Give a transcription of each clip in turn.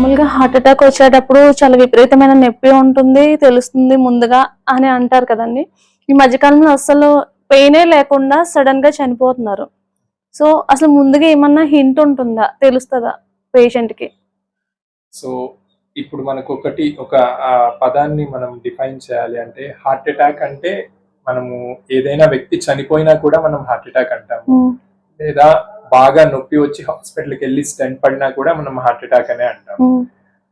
మామూలుగా heart attack వచ్చేటప్పుడు చాలా విపరీతమైన నొప్పి ఉంటుంది తెలుస్తుంది ముందుగా అని అంటారు కదండి. ఈ మధ్యకాలంలో అసలు పెయినే లేకుండా సడన్గా చనిపోతున్నారు. సో అసలు ముందుగా ఏమన్నా హింట్ ఉంటుందా? తెలుస్తుందా పేషెంట్కి? సో ఇప్పుడు మనకు ఒకటి ఒక పదాన్ని మనం డిఫైన్ చేయాలి అంటే హార్ట్ అటాక్ అంటే మనము ఏదైనా వ్యక్తి చనిపోయినా కూడా మనం హార్ట్ అటాక్ అంటాము. లేదా బాగా నొప్పి వచ్చి హాస్పిటల్కి వెళ్ళి స్టెంట్ పడినా కూడా మనం హార్ట్ అటాక్ అనే అంటాం.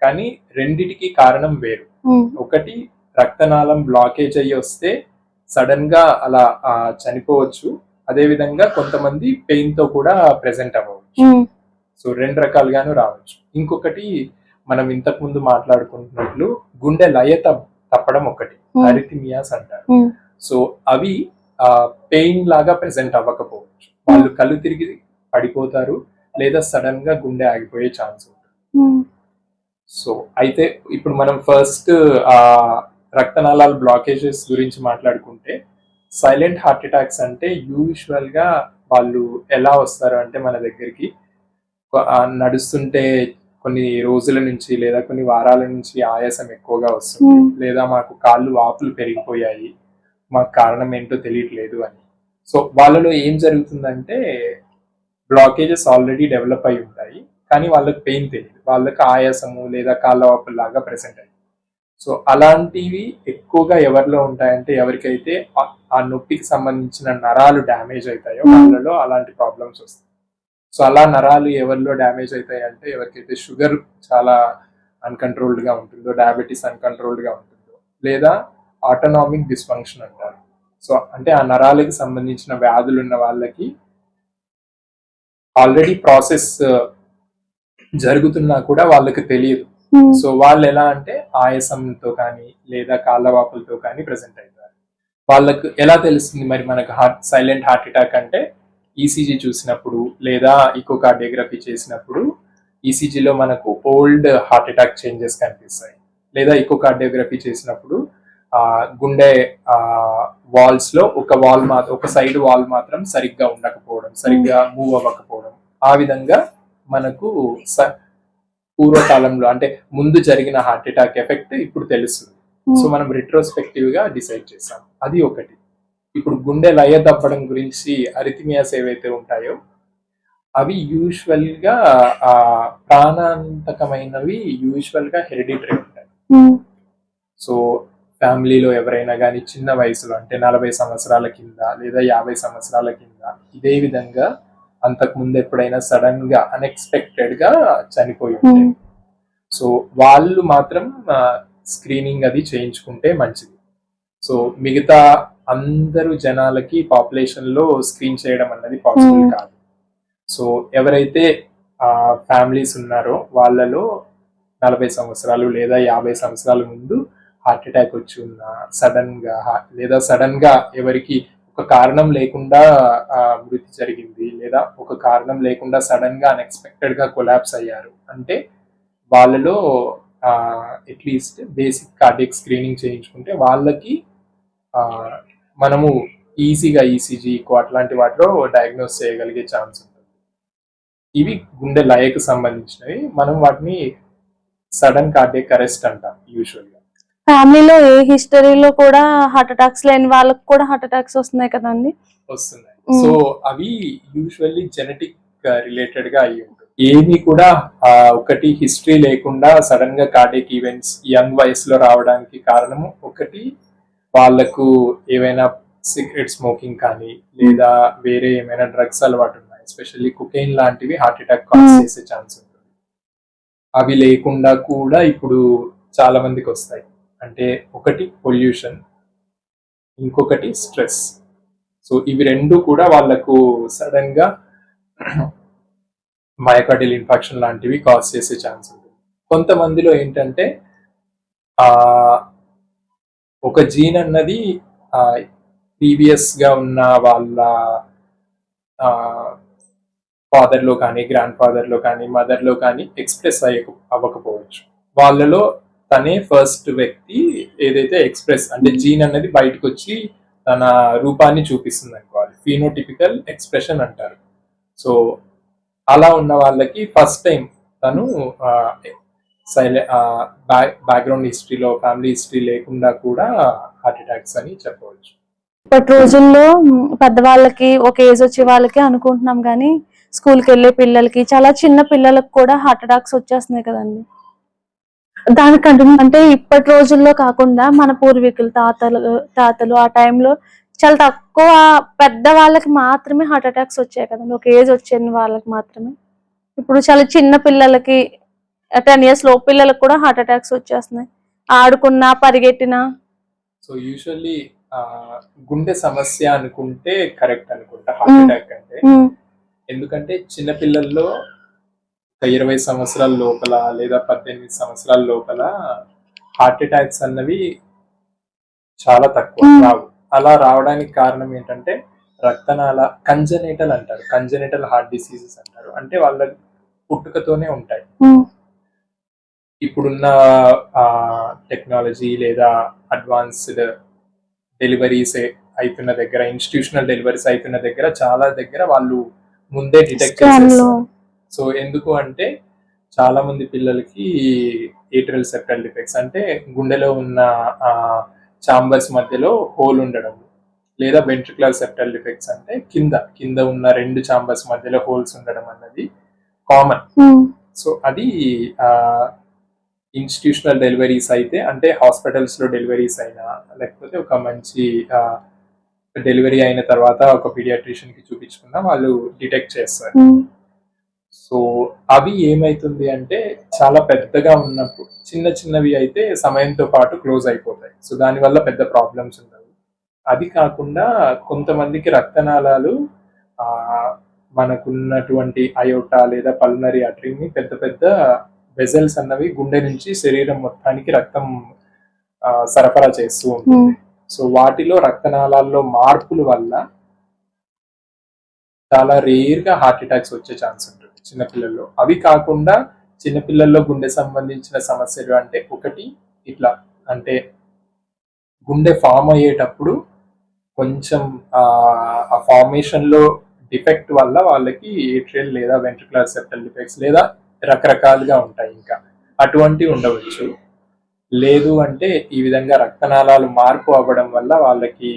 కానీ రెండిటికి కారణం వేరు. ఒకటి రక్తనాళం బ్లాకేజ్ అయ్యి వస్తే సడన్గా అలా చనిపోవచ్చు. అదే విధంగా కొంతమంది పెయిన్తో కూడా ప్రెసెంట్ అవ్వవచ్చు సో రెండు రకాలుగాను రావచ్చు. ఇంకొకటి మనం ఇంతకు ముందు మాట్లాడుకుంటున్నట్లు గుండె లయ తప్- తప్పడం ఒకటి. అరిథిమియాస్ అంటారు. సో అవి పెయిన్ లాగా ప్రెసెంట్ అవ్వకపోవచ్చు. వాళ్ళు కళ్ళు తిరిగి పడిపోతారు లేదా సడన్గా గుండె ఆగిపోయే ఛాన్స్ ఉంటుంది. సో అయితే ఇప్పుడు మనం ఫస్ట్ ఆ రక్తనాళాల బ్లాకేజెస్ గురించి మాట్లాడుకుంటే సైలెంట్ హార్ట్ అటాక్స్ అంటే యూజువల్గా వాళ్ళు ఎలా వస్తారు అంటే మన దగ్గరికి నడుస్తుంటే కొన్ని రోజుల నుంచి లేదా కొన్ని వారాల నుంచి ఆయాసం ఎక్కువగా వస్తుంది. Hmm. లేదా మాకు కాళ్ళు వాపులు పెరిగిపోయాయి మాకు కారణం ఏంటో తెలియట్లేదు అని. సో వాళ్ళలో ఏం జరుగుతుందంటే బ్లాకేజెస్ ఆల్రెడీ డెవలప్ అయి ఉంటాయి కానీ వాళ్ళకి పెయిన్ తెలియదు వాళ్ళకి ఆయాసము లేదా కాళ్ళ వాపులు లాగా ప్రెసెంట్ అయ్యి. సో అలాంటివి ఎక్కువగా ఎవరిలో ఉంటాయంటే ఎవరికైతే ఆ- నొప్పికి సంబంధించిన నరాలు డ్యామేజ్ అవుతాయో Hmm. వాళ్ళలో అలాంటి ప్రాబ్లమ్స్ వస్తాయి. సో అలా నరాలు ఎవరిలో డ్యామేజ్ అవుతాయి అంటే ఎవరికైతే షుగర్ చాలా అన్కంట్రోల్డ్గా ఉంటుందో డయాబెటీస్ అన్కంట్రోల్డ్గా ఉంటుందో లేదా ఆటోనామిక్ డిస్ఫంక్షన్ అంటారు. సో అంటే ఆ నరాలకి సంబంధించిన వ్యాధులు ఉన్న వాళ్ళకి ఆల్రెడీ ప్రాసెస్ జరుగుతున్నా కూడా వాళ్ళకి తెలియదు. సో వాళ్ళు ఎలా అంటే ఆయాసంతో కానీ లేదా కాళ్ళవాపులతో కానీ ప్రెసెంట్ అవుతారు వాళ్ళకు ఎలా తెలుస్తుంది మరి మనకు హార్ట్ సైలెంట్ హార్ట్ అటాక్ అంటే ఈసీజీ చూసినప్పుడు లేదా ఈకోకార్డియోగ్రఫీ చేసినప్పుడు ఈసీజీలో మనకు ఓల్డ్ హార్ట్ అటాక్ చేంజెస్ కనిపిస్తాయి. లేదా ఈకోకార్డియోగ్రఫీ చేసినప్పుడు ఆ గుండె వాల్స్లో ఒక వాల్ మాత్రం ఒక సైడ్ వాల్ మాత్రం సరిగ్గా ఉండకపోవడం సరిగ్గా మూవ్ అవ్వకపోవడం. ఆ విధంగా మనకు పూర్వకాలంలో అంటే ముందు జరిగిన హార్ట్ అటాక్ ఎఫెక్ట్ ఇప్పుడు తెలుస్తుంది. సో మనం రిట్రోస్పెక్టివ్గా డిసైడ్ చేసాం. అది ఒకటి. ఇప్పుడు గుండె లయ తప్పడం గురించి అరిథిమియాస్ ఏవైతే ఉంటాయో అవి యూజువల్గా ఆ, ప్రాణాంతకమైనవి యూజువల్గా హెరిడిటరీ ఉంటాయి. సో ఫ్యామిలీలో ఎవరైనా కానీ చిన్న వయసులో అంటే నలభై సంవత్సరాల కింద లేదా యాభై సంవత్సరాల కింద ఇదే విధంగా అంతకు ముందు ఎప్పుడైనా సడన్గా అన్ఎక్స్పెక్టెడ్గా చనిపోయి ఉంటే. సో వాళ్ళు మాత్రం స్క్రీనింగ్ అది చేయించుకుంటే మంచిది. సో మిగతా అందరు జనాలకి పాపులేషన్లో స్క్రీన్ చేయడం అన్నది పాసిబుల్ Hmm. కాదు. సో ఎవరైతే ఫ్యామిలీస్ ఉన్నారో వాళ్ళలో నలభై సంవత్సరాలు లేదా యాభై సంవత్సరాల ముందు హార్ట్ అటాక్ వచ్చి ఉన్నా సడన్గా లేదా సడన్గా ఎవరికి ఒక కారణం లేకుండా మృతి జరిగింది లేదా ఒక కారణం లేకుండా సడన్గా అన్ఎక్స్పెక్టెడ్గా కొలాప్స్ అయ్యారు. అంటే వాళ్ళలో అట్లీస్ట్ బేసిక్ కార్డియక్ స్క్రీనింగ్ చేయించుకుంటే వాళ్ళకి మనము ఈజీగా ఈసీజీ అట్లాంటి వాటిలో డయాగ్నోస్ చేయగలిగే ఛాన్స్ ఉంటుంది. ఇవి గుండె లయకు సంబంధించినవి. మనం వాటిని సడన్ కార్డియక్ అరెస్ట్ అంటాం యూజువల్గా ఫ్యామిలీలో ఏ హిస్టరీలో కూడా హార్ట్ అటాక్స్ లేని వాళ్ళకి కూడా హార్ట్ అటాక్స్ వస్తున్నాయి కదండి? వస్తున్నాయి. సో అవి యూజువల్లీ జెనెటిక్ రిలేటెడ్గా అయ్యి ఉంటుంది ఏమి కూడా ఒకటి హిస్టరీ లేకుండా సడన్గా కార్డియక్ ఈవెంట్స్ యంగ్ వయసులో రావడానికి కారణము ఒకటి వాళ్ళకు ఏవైనా సిగరెట్ స్మోకింగ్ కానీ లేదా వేరే ఏమైనా డ్రగ్స్ అలవాటు ఉన్నాయి. ఎస్పెషల్లీ కుకెయిన్ లాంటివి హార్ట్ అటాక్ కాజ్. చేసే ఛాన్స్ ఉంటుంది. అవి లేకుండా కూడా ఇప్పుడు చాలా మందికి వస్తాయి. అంటే ఒకటి పొల్యూషన్ ఇంకొకటి స్ట్రెస్. సో ఇవి రెండు కూడా వాళ్ళకు సడన్గా మయోకార్డియల్ ఇన్ఫెక్షన్ లాంటివి కాజ్ చేసే ఛాన్స్ ఉంటుంది. కొంతమందిలో ఏంటంటే ఆ ఒక జీన్ అన్నది ప్రీవియస్గా ఉన్న వాళ్ళ ఫాదర్లో కానీ గ్రాండ్ ఫాదర్లో కానీ మదర్లో కానీ ఎక్స్ప్రెస్ అయ్య అవ్వకపోవచ్చు. వాళ్ళలో తనే ఫస్ట్ వ్యక్తి ఏదైతే ఎక్స్ప్రెస్ అంటే జీన్ అనేది బయటకు వచ్చి తన రూపాన్ని చూపిస్తుంది అనుకోవాలి ఫీనోటిపికల్ ఎక్స్ప్రెషన్ అంటారు. సో అలా ఉన్న వాళ్ళకి ఫస్ట్ టైం తను సైలె బ్యాక్గ్రౌండ్ హిస్టరీలో ఫ్యామిలీ హిస్టరీ లేకుండా కూడా హార్ట్ అటాక్స్ అని చెప్పవచ్చు. ఇప్పటి రోజుల్లో పెద్దవాళ్ళకి ఒక ఏజ్ వచ్చే వాళ్ళకి అనుకుంటున్నాం కానీ స్కూల్కి వెళ్ళే పిల్లలకి చాలా చిన్న పిల్లలకు కూడా హార్ట్ అటాక్స్ వచ్చేస్తున్నాయి కదండి. దానికి కంటిన్యూ అంటే ఇప్పటి రోజుల్లో కాకుండా మన పూర్వీకులు తాతలు తాతలు ఆ టైంలో చాలా తక్కువ పెద్ద వాళ్ళకి మాత్రమే హార్ట్ అటాక్స్ వచ్చాయి కదండి. ఒక ఏజ్ వచ్చిన వాళ్ళకి మాత్రమే. ఇప్పుడు చాలా చిన్న పిల్లలకి టెన్ ఇయర్స్లో పిల్లలకు కూడా హార్ట్ అటాక్స్ వచ్చేస్తున్నాయి. ఆడుకున్నా పరిగెట్టినా. సో యూజువల్లీ గుండె సమస్య అనుకుంటే కరెక్ట్ అనుకుంటా హార్ట్. అటాక్ అంటే. ఎందుకంటే చిన్న పిల్లల్లో ఒక ఇరవై సంవత్సరాల లోపల లేదా పద్దెనిమిది సంవత్సరాల లోపల హార్ట్ అటాక్స్ అన్నవి చాలా తక్కువ. రావు. అలా రావడానికి కారణం ఏంటంటే రక్తనాళ కంజనేటల్ అంటారు. కంజనేటల్ హార్ట్ డిసీజెస్ అంటారు. అంటే వాళ్ళ పుట్టుకతోనే ఉంటాయి. ఇప్పుడున్న టెక్నాలజీ లేదా అడ్వాన్స్డ్ డెలివరీస్ అవుతున్న దగ్గర ఇన్స్టిట్యూషనల్ డెలివరీస్ అవుతున్న దగ్గర చాలా దగ్గర వాళ్ళు ముందే డిటెక్ట్ చేసేస్తారు. సో ఎందుకు అంటే చాలా మంది పిల్లలకి ఏట్రల్ సెప్టల్ డిఫెక్ట్స్ అంటే గుండెలో ఉన్న చాంబర్స్ మధ్యలో హోల్ ఉండడం లేదా వెంట్రికులర్ సెప్టల్ డిఫెక్ట్స్ అంటే కింద కింద ఉన్న రెండు చాంబర్స్ మధ్యలో హోల్స్ ఉండడం అన్నది కామన్. ఉమ్, సో అది ఇన్స్టిట్యూషనల్ డెలివరీస్ అయితే అంటే హాస్పిటల్స్లో డెలివరీస్ అయినా లేకపోతే ఒక మంచి డెలివరీ అయిన తర్వాత ఒక పీడియాట్రిషియన్కి చూపించుకున్నా వాళ్ళు డిటెక్ట్ చేస్తారు. ఉమ్, సో అవి ఏమైతుంది అంటే చాలా పెద్దగా ఉన్నప్పుడు చిన్న చిన్నవి అయితే సమయంతో పాటు క్లోజ్ అయిపోతాయి. సో దానివల్ల పెద్ద ప్రాబ్లమ్స్ ఉండవు. అది కాకుండా కొంతమందికి రక్తనాళాలు ఆ, మనకున్నటువంటి అయోటా లేదా పల్నరీ అట్రీని పెద్ద పెద్ద వెజల్స్ అన్నవి గుండె నుంచి శరీరం మొత్తానికి రక్తం సరఫరా చేస్తూ ఉంటుంది. ఉమ్, సో వాటిలో రక్తనాళాల్లో మార్పుల వల్ల చాలా రేర్గా హార్ట్ అటాక్స్ వచ్చే ఛాన్స్ ఉంటుంది. చిన్నపిల్లల్లో. అవి కాకుండా చిన్నపిల్లల్లో గుండె సంబంధించిన సమస్యలు అంటే ఒకటి ఇట్లా అంటే గుండె ఫామ్ అయ్యేటప్పుడు కొంచెం ఆ, ఫార్మేషన్లో డిఫెక్ట్ వల్ల వాళ్ళకి ఏట్రియల్ లేదా వెంట్రికులర్ సెప్టల్ డిఫెక్ట్స్ లేదా రకరకాలుగా ఉంటాయి ఇంకా. అటువంటివి ఉండవచ్చు. లేదు అంటే ఈ విధంగా రక్తనాళాలు మార్పు అవ్వడం వల్ల వాళ్ళకి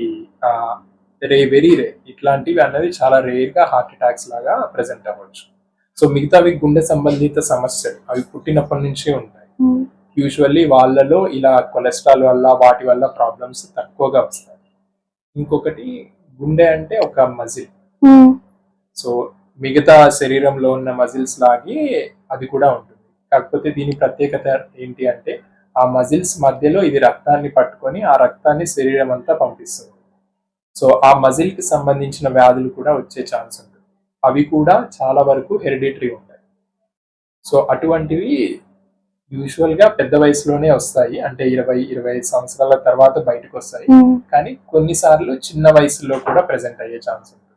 రే వెరీ రే ఇట్లాంటివి అన్నది చాలా రేర్గా హార్ట్ అటాక్స్ లాగా ప్రెసెంట్ అవ్వచ్చు. సో మిగతావి గుండె సంబంధిత సమస్యలు అవి పుట్టినప్పటి నుంచి ఉంటాయి. యూజువల్లీ వాళ్ళలో ఇలా కొలెస్ట్రాల్ వల్ల వాటి వల్ల ప్రాబ్లమ్స్ తక్కువగా వస్తాయి. ఇంకొకటి గుండె అంటే ఒక మజిల్. ఉమ్, సో మిగతా శరీరంలో ఉన్న మజిల్స్ లాగే అది కూడా ఉంటుంది. కాకపోతే దీని ప్రత్యేకత ఏంటి అంటే ఆ మజిల్స్ మధ్యలో ఇది రక్తాన్ని పట్టుకొని ఆ రక్తాన్ని శరీరం అంతా పంపిస్తుంది. సో ఆ మజిల్కి సంబంధించిన వ్యాధులు కూడా వచ్చే ఛాన్స్ ఉంటుంది. అవి కూడా చాలా వరకు హెరిడిటరీ ఉంటాయి. సో అటువంటివి యూజువల్గా పెద్ద వయసులోనే వస్తాయి. అంటే ఇరవై ఇరవై ఐదు సంవత్సరాల తర్వాత బయటకు వస్తాయి. ఉమ్. కానీ కొన్నిసార్లు చిన్న వయసులో కూడా ప్రెసెంట్ అయ్యే ఛాన్స్ ఉంటుంది.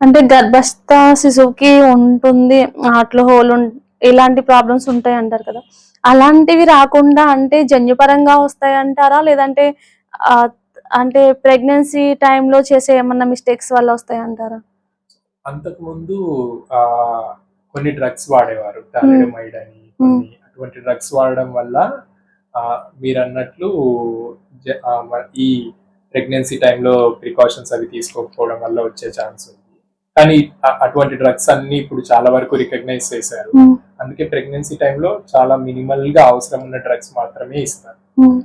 అంటే గర్భస్థ శిశువుకి ఉంటుంది. హార్ట్లో హోల్ ఇలాంటి ప్రాబ్లమ్స్ ఉంటాయి అంటారు కదా. అలాంటివి రాకుండా అంటే జన్యుపరంగా వస్తాయి అంటారా? లేదంటే అంటే ప్రెగ్నెన్సీ టైంలో చేసే ఏమన్నా మిస్టేక్స్ వల్ల వస్తాయి అంటారా? అంతకు ముందు ఆ కొన్ని డ్రగ్స్ వాడేవారు. థాలిడమైడ్ అని కొన్ని అటువంటి డ్రగ్స్ వాడడం వల్ల ఆ, మీరు అన్నట్లు ఈ ప్రెగ్నెన్సీ టైంలో ప్రికాషన్స్ అవి తీసుకోకపోవడం వల్ల వచ్చే ఛాన్స్ ఉంది. కానీ అటువంటి డ్రగ్స్ అన్ని ఇప్పుడు చాలా వరకు రికగ్నైజ్ చేశారు. ఉమ్, అందుకే ప్రెగ్నెన్సీ టైంలో చాలా మినిమల్గా అవసరం ఉన్న డ్రగ్స్ మాత్రమే ఇస్తారు. ఉమ్,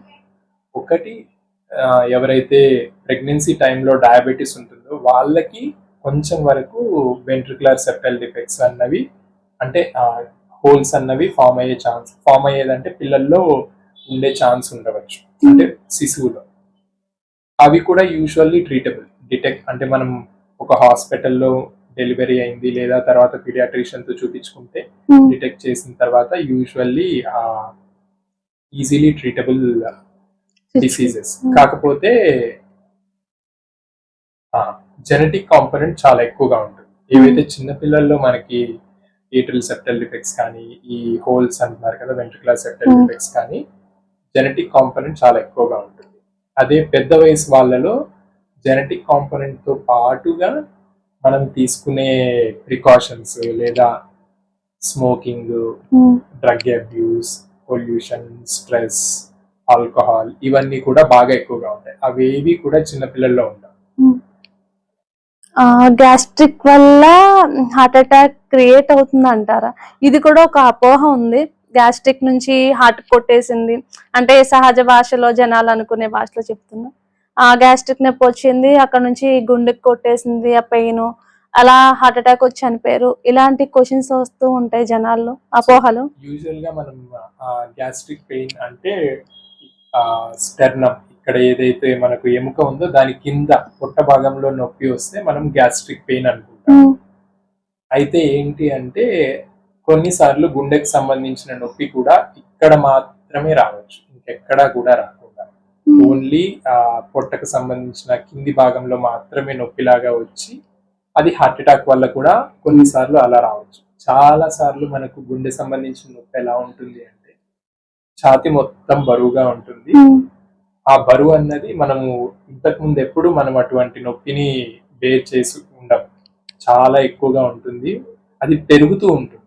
ఒకటి ఎవరైతే ప్రెగ్నెన్సీ టైంలో డయాబెటీస్ ఉంటుందో వాళ్ళకి కొంచెం వరకు వెంట్రికులర్ సెప్టల్ డిఫెక్ట్స్ అన్నవి అంటే హోల్స్ అన్నవి ఫామ్ అయ్యే ఛాన్స్ ఫామ్ అయ్యేదంటే పిల్లల్లో ఉండే ఛాన్స్ ఉండవచ్చు. అంటే శిశువులో. అవి కూడా యూజువల్లీ ట్రీటబుల్ డిటెక్ట్ అంటే మనం ఒక హాస్పిటల్లో డెలివరీ అయింది లేదా తర్వాత పీడియాట్రిషియన్తో చూపించుకుంటే డిటెక్ట్ చేసిన తర్వాత యూజువల్లీ ఈజీలీ ట్రీటబుల్ డిసీజెస్ కాకపోతే జెనెటిక్ కాంపొనెంట్ చాలా ఎక్కువగా ఉంటుంది. ఏవైతే చిన్న పిల్లల్లో మనకి ఏట్రల్ సెప్టల్ డిఫెక్ట్స్ కానీ ఈ హోల్స్ అంటున్నారు కదా వెంట్రికులర్ సెప్టల్. డిఫెక్ట్స్ కానీ జెనెటిక్ కాంపొనెంట్ చాలా ఎక్కువగా ఉంటుంది. అదే పెద్ద వయసు వాళ్ళలో జెనెటిక్ కాంపొనెంట్తో పాటుగా మనం తీసుకునే ప్రికాషన్స్ లేదా smoking drug abuse pollution stress alcohol ఇవన్నీ కూడా బాగా ఎక్కువగా ఉంటాయి. అవేవి కూడా చిన్నపిల్లల్లో ఉండవు. గ్యాస్ట్రిక్ వల్ల హార్ట్ అటాక్ క్రియేట్ అవుతుంది అంటారా ఇది కూడా ఒక అపోహ ఉంది. గ్యాస్ట్రిక్ నుంచి హార్ట్ కొట్టేసింది. అంటే సహజ భాషలో జనాలు అనుకునే భాషలో చెప్తున్నా. ఆ గ్యాస్ట్రిక్ నొప్పి వచ్చింది అక్కడ నుంచి గుండెకి కొట్టేసింది ఆ పెయిన్ అలా హార్ట్ అటాక్ వచ్చి చనిపోయారు. ఇలాంటి క్వశ్చన్స్ వస్తూ ఉంటాయి జనాల్లో అపోహలు. యూజువల్గా మనం గ్యాస్ట్రిక్ పెయిన్ అంటే స్టెర్నమ్ ఇక్కడ ఏదైతే మనకు ఎముక ఉందో దాని కింద పొట్ట భాగంలో నొప్పి వస్తే మనం గ్యాస్ట్రిక్ పెయిన్ అనుకుంటాం. అయితే ఏంటి అంటే కొన్నిసార్లు గుండెకి సంబంధించిన నొప్పి కూడా ఇక్కడ మాత్రమే రావచ్చు. ఇంకెక్కడా కూడా రాకుండా. ఓన్లీ ఆ పొట్టకు సంబంధించిన కింది భాగంలో మాత్రమే నొప్పిలాగా వచ్చి అది హార్ట్ అటాక్ వల్ల కూడా కొన్నిసార్లు అలా రావచ్చు. చాలా సార్లు మనకు గుండె సంబంధించిన నొప్పి ఎలా ఉంటుంది అంటే ఛాతి మొత్తం బరువుగా ఉంటుంది. ఆ బరువు అన్నది మనము ఇంతకు ముందు ఎప్పుడు మనం అటువంటి నొప్పిని బేర్ చేసి ఉండం. చాలా ఎక్కువగా ఉంటుంది. అది పెరుగుతూ ఉంటుంది.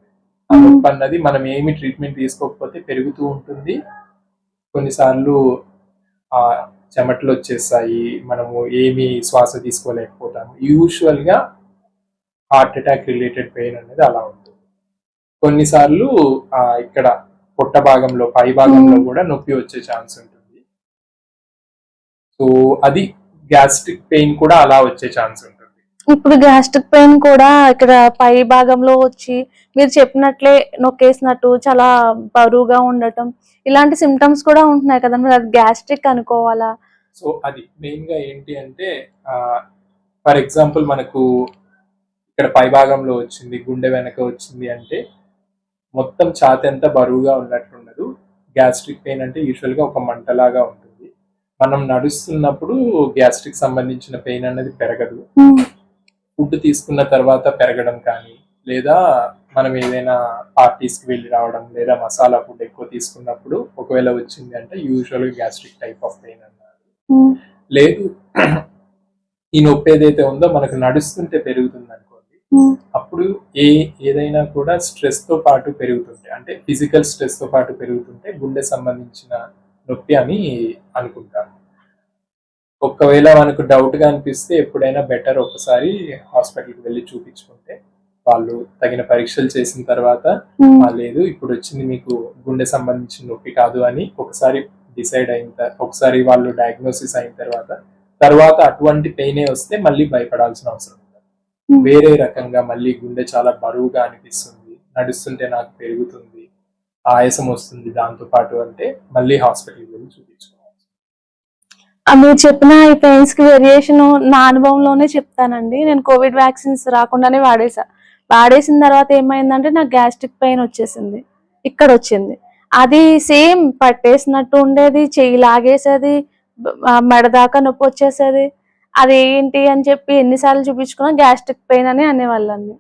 ఆ నొప్పి అన్నది మనం ఏమి ట్రీట్మెంట్ తీసుకోకపోతే పెరుగుతూ ఉంటుంది. కొన్నిసార్లు ఆ చెమటలు వచ్చేస్తాయి. మనము ఏమి శ్వాస తీసుకోలేకపోతాము. యూజువల్గా హార్ట్ అటాక్ రిలేటెడ్ పెయిన్ అనేది అలా ఉంటుంది. కొన్నిసార్లు ఆ ఇక్కడ పొట్ట భాగంలో పై భాగంలో కూడా నొప్పి వచ్చే ఛాన్స్ ఉంటుంది. సో అది గ్యాస్ట్రిక్ పెయిన్ కూడా అలా వచ్చే ఛాన్స్ ఉంటుంది. ఇప్పుడు గ్యాస్ట్రిక్ పెయిన్ కూడా ఇక్కడ పై భాగంలో వచ్చి మీరు చెప్పినట్లే నొక్కేసినట్టు చాలా బరువుగా ఉండటం ఇలాంటి సిమ్టమ్స్ కూడా ఉంటున్నాయి కదా మరి అది గ్యాస్ట్రిక్ అనుకోవాలా? సో అది మెయిన్గా ఏంటి అంటే ఫర్ ఎగ్జాంపుల్ మనకు ఇక్కడ పై భాగంలో వచ్చింది గుండె వెనక వచ్చింది అంటే మొత్తం ఛాతి అంతా బరువుగా ఉన్నట్లుండదు గ్యాస్ట్రిక్ పెయిన్ అంటే యూజువల్గా ఒక మంటలాగా ఉంటుంది. మనం నడుస్తున్నప్పుడు గ్యాస్ట్రిక్ సంబంధించిన పెయిన్ అనేది పెరగదు. ఫుడ్ తీసుకున్న తర్వాత పెరగడం కానీ లేదా మనం ఏదైనా పార్టీస్కి వెళ్ళి రావడం లేదా మసాలా ఫుడ్ ఎక్కువ తీసుకున్నప్పుడు ఒకవేళ వచ్చింది అంటే usual gastric type of pain అన్నారు. లేదు. ఈ నొప్పి ఏదైతే ఉందో మనకు నడుస్తుంటే పెరుగుతుంది అనుకోండి. అప్పుడు ఏ ఏదైనా కూడా స్ట్రెస్తో పాటు పెరుగుతుంటే అంటే ఫిజికల్ స్ట్రెస్తో పాటు పెరుగుతుంటే గుండె సంబంధించిన నొప్పి అని అనుకుంటాను. ఒకవేళ మనకు డౌట్గా అనిపిస్తే ఎప్పుడైనా బెటర్ ఒకసారి హాస్పిటల్కి వెళ్ళి చూపించుకుంటే వాళ్ళు తగిన పరీక్షలు చేసిన తర్వాత ఉమ్, "ఆ, లేదు ఇప్పుడు వచ్చింది మీకు గుండె సంబంధించిన నొప్పి కాదు అని ఒకసారి డిసైడ్ అయిన తర్వాత ఒకసారి వాళ్ళు డయాగ్నోసిస్ అయిన తర్వాత తర్వాత అటువంటి పెయినే వస్తే మళ్ళీ భయపడాల్సిన అవసరం. వేరే రకంగా మళ్ళీ గుండె చాలా బరువుగా అనిపిస్తుంది నడుస్తుంటే నాకు పెరుగుతుంది ఆయాసం వస్తుంది దాంతో పాటు అంటే మళ్ళీ హాస్పిటల్కి వెళ్ళి చూపించుకోవాలి. మీరు చెప్పిన ఈ పెయిన్స్కి వేరియేషన్ నా అనుభవంలోనే చెప్తానండి. నేను కోవిడ్ వ్యాక్సిన్స్ రాకుండానే వాడేసా. వాడేసిన తర్వాత ఏమైందంటే నాకు గ్యాస్ట్రిక్ పెయిన్ వచ్చేసింది. ఇక్కడ వచ్చింది. అది సేమ్ పట్టేసినట్టు ఉండేది చెయ్యి లాగేసేది మెడదాకా దాకా నొప్పి వచ్చేసేది. అది ఏంటి అని చెప్పి ఎన్నిసార్లు చూపించుకున్నా గ్యాస్ట్రిక్ పెయిన్ అని అనేవాళ్ళండి.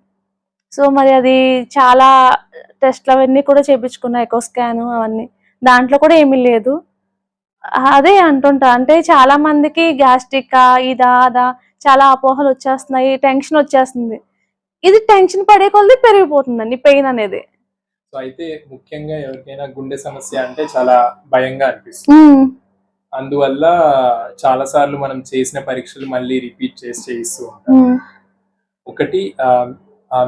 సో మరి అది చాలా టెస్ట్లు అవన్నీ కూడా చేపించుకున్నా ఎకో స్కాన్ అవన్నీ. దాంట్లో కూడా ఏమీ లేదు. అదే అంటుంటా అంటే చాలా మందికి గ్యాస్ట్రిక్ ఇదా అదా చాలా అపోహలు వచ్చేస్తున్నాయి టెన్షన్ వచ్చేస్తుంది. ఇది టెన్షన్ పడే కొద్దీ పెరిగిపోతుందండి పెయిన్ అనేది. సో అయితే ముఖ్యంగా ఎవరికైనా గుండె సమస్య అంటే చాలా భయంగా అనిపిస్తుంది. అందువల్ల చాలా సార్లు మనం చేసిన పరీక్షలు మళ్ళీ రిపీట్ చేసి చేయిస్తూ ఉంటాం. ఒకటి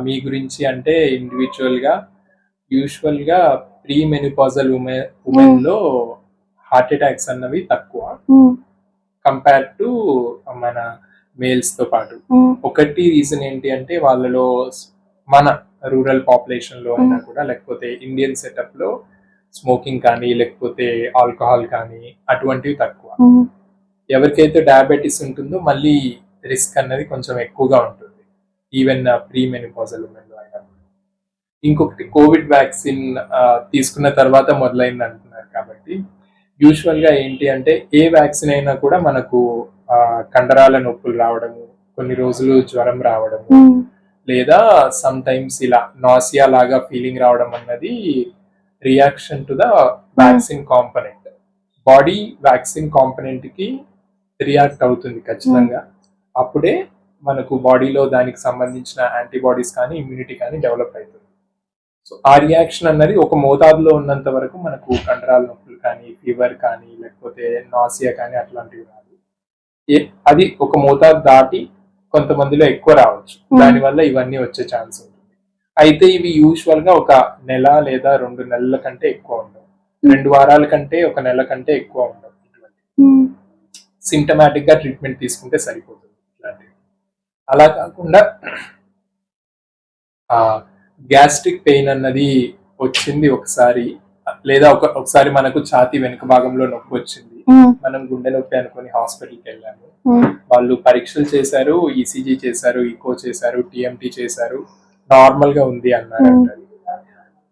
మీ గురించి అంటే ఇండివిజువల్గా యూజువల్గా ప్రీ మెనిపాజల్ ఉమెన్ ఉమెన్లో హార్ట్ అటాక్స్ అన్నవి తక్కువ. కంపేర్ టు మన మేల్స్తో పాటు. ఉమ్, ఒకటి రీజన్ ఏంటి అంటే వాళ్ళలో మన రూరల్ పాపులేషన్లో అయినా కూడా లేకపోతే ఇండియన్ సెటప్లో స్మోకింగ్ కానీ లేకపోతే ఆల్కహాల్ కానీ అటువంటివి తక్కువ. ఎవరికైతే డయాబెటీస్ ఉంటుందో మళ్ళీ రిస్క్ అన్నది కొంచెం ఎక్కువగా ఉంటుంది. ఈవెన్ ప్రీ మెనిపాజల్ ఉమెన్లో అయినా ఇంకొకటి కోవిడ్ వ్యాక్సిన్ తీసుకున్న తర్వాత మొదలైంది అంటున్నారు కాబట్టి యూజువల్గా ఏంటి అంటే ఏ వ్యాక్సిన్ అయినా కూడా మనకు కండరాల నొప్పులు రావడము కొన్ని రోజులు జ్వరం రావడము ఉమ్, లేదా సమ్ టైమ్స్ ఇలా నాసియా లాగా ఫీలింగ్ రావడం అన్నది reaction to the vaccine component body vaccine కాంపనెంట్కి react అవుతుంది ఖచ్చితంగా. అప్పుడే మనకు బాడీలో దానికి సంబంధించిన యాంటీబాడీస్ కానీ ఇమ్యూనిటీ కానీ డెవలప్ అవుతుంది. సో ఆ రియాక్షన్ అన్నది ఒక మోతాదులో ఉన్నంత వరకు మనకు కండరాల నొప్పులు కానీ ఫీవర్ కానీ లేకపోతే నాసియా కానీ అట్లాంటివి రాదు. అది ఒక మోతాదు దాటి కొంతమందిలో ఎక్కువ రావచ్చు. Hmm. దానివల్ల ఇవన్నీ వచ్చే ఛాన్స్ ఉంటుంది. అయితే ఇవి యూజువల్గా ఒక నెల లేదా రెండు నెలల కంటే ఎక్కువ ఉండవు. రెండు వారాల కంటే ఒక నెల కంటే ఎక్కువ ఉండవు సిమ్టమాటిక్గా ట్రీట్మెంట్ తీసుకుంటే సరిపోతుంది. అలా కాకుండా గ్యాస్ట్రిక్ పెయిన్ అన్నది వచ్చింది ఒకసారి లేదా ఒక ఒకసారి మనకు ఛాతీ వెనుక భాగంలో నొప్పి వచ్చింది. మనం గుండె నొప్పి అనుకుని హాస్పిటల్కి వెళ్ళాము. వాళ్ళు పరీక్షలు చేశారు ఈసీజీ చేశారు ఈకో చేశారు టీఎంటీ చేశారు నార్మల్గా ఉంది అన్నారు.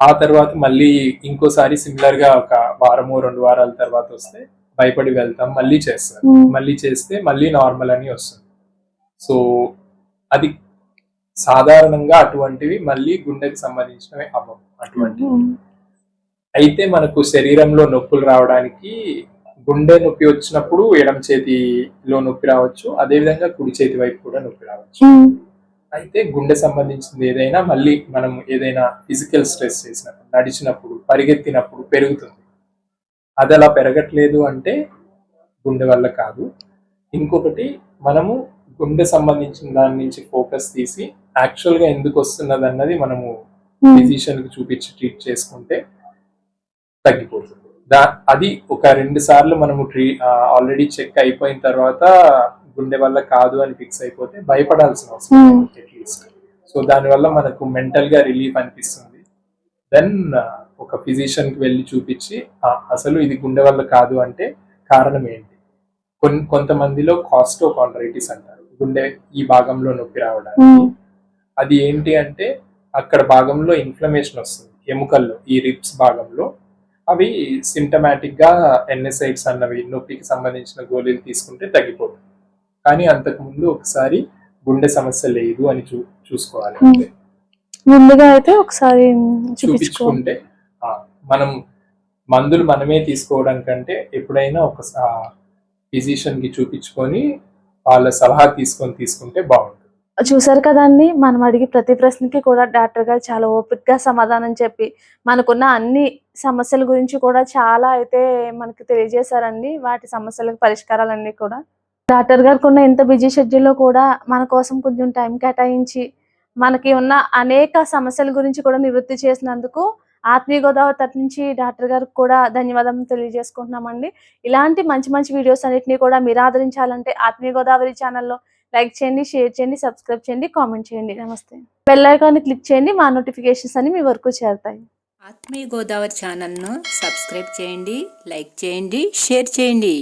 ఆ తర్వాత మళ్ళీ ఇంకోసారి సిమిలర్గా ఒక వారము రెండు వారాల తర్వాత వస్తే భయపడి వెళ్తాం మళ్ళీ చేస్తారు మళ్ళీ చేస్తే మళ్ళీ నార్మల్ అని వస్తుంది. సో అది సాధారణంగా అటువంటివి మళ్ళీ గుండెకి సంబంధించినవి అవ్వవు అటువంటివి. ఉమ్, అయితే మనకు శరీరంలో నొప్పులు రావడానికి గుండె నొప్పి వచ్చినప్పుడు ఎడమ చేతిలో నొప్పి రావచ్చు అదేవిధంగా కుడి చేతి వైపు కూడా నొప్పి రావచ్చు. ఉమ్, అయితే గుండె సంబంధించింది ఏదైనా మళ్ళీ మనం ఏదైనా ఫిజికల్ స్ట్రెస్ చేసినప్పుడు నడిచినప్పుడు పరిగెత్తినప్పుడు పెరుగుతుంది. అది అలా పెరగట్లేదు అంటే గుండె వల్ల కాదు. ఇంకొకటి మనము గుండె సంబంధించిన దాని నుంచి ఫోకస్ తీసి యాక్చువల్గా ఎందుకు వస్తున్నది అన్నది మనము ఫిజిషియన్కి చూపించి ట్రీట్ చేసుకుంటే తగ్గిపోతుంది. దా అది ఒక రెండు సార్లు మనము ట్రీ ఆల్రెడీ చెక్ అయిపోయిన తర్వాత గుండె వల్ల కాదు అని ఫిక్స్ అయిపోతే భయపడాల్సిన అవసరం Hmm. అట్లీస్ట్ సో దానివల్ల మనకు మెంటల్గా రిలీఫ్ అనిపిస్తుంది. దెన్ ఒక ఫిజిషియన్కి వెళ్ళి చూపించి "ఆ, అసలు ఇది గుండె వల్ల కాదు అంటే కారణం ఏంటి? కొంతమందిలో కాస్టోకాండ్రైటిస్ అంటారు. గుండె ఈ భాగంలో నొప్పి రావడానికి. అది ఏంటి అంటే అక్కడ భాగంలో ఇన్ఫ్లమేషన్ వస్తుంది ఎముకల్లో ఈ రిప్స్ భాగంలో. అవి సిమ్టమాటిక్గా ఎన్ఎస్ఐడ్స్ అన్నవి నొప్పికి సంబంధించిన గోళీలు తీసుకుంటే తగ్గిపోతుంది కానీ అంతకు ముందు ఒకసారి గుండె సమస్య లేదు అని చూ చూసుకోవాలి. ముందుగా అయితే ఒకసారి చూపించుకో. చూపించుకుంటే మనం మందులు మనమే తీసుకోవడం కంటే ఎప్పుడైనా ఒక ఫిజిషియన్కి చూపించుకొని వాళ్ళ సలహా తీసుకొని తీసుకుంటే బాగుంటుంది. చూసారు కదండి మనం అడిగి ప్రతి ప్రశ్నకి కూడా డాక్టర్ గారు చాలా ఓపికగా సమాధానం చెప్పి మనకున్న అన్ని సమస్యల గురించి కూడా చాలా అయితే మనకి తెలియజేశారండి. వాటి సమస్యలకు పరిష్కారాలన్నీ కూడా. డాక్టర్ గారికి ఉన్న ఇంత బిజీ షెడ్యూల్లో కూడా మన కోసం కొంచెం టైం కేటాయించి మనకి ఉన్న అనేక సమస్యల గురించి కూడా నివృత్తి చేసినందుకు ఆత్మీయ గోదావరి తరపు నుంచి డాక్టర్ గారికి కూడా ధన్యవాదాలు తెలియజేసుకుంటున్నామండి. ఇలాంటి మంచి మంచి వీడియోస్ అన్నిటిని కూడా మీరు ఆదరించాలంటే ఆత్మీయ గోదావరి ఛానల్లో లైక్ చేయండి షేర్ చేయండి సబ్స్క్రైబ్ చేయండి కామెంట్ చేయండి. నమస్తే. బెల్ ఐకాన్ని క్లిక్ చేయండి మా నోటిఫికేషన్స్ అన్ని మీ వరకు చేరుతాయి. ఆత్మీయ గోదావరి ఛానల్ను సబ్స్క్రైబ్ చేయండి లైక్ చేయండి షేర్ చేయండి.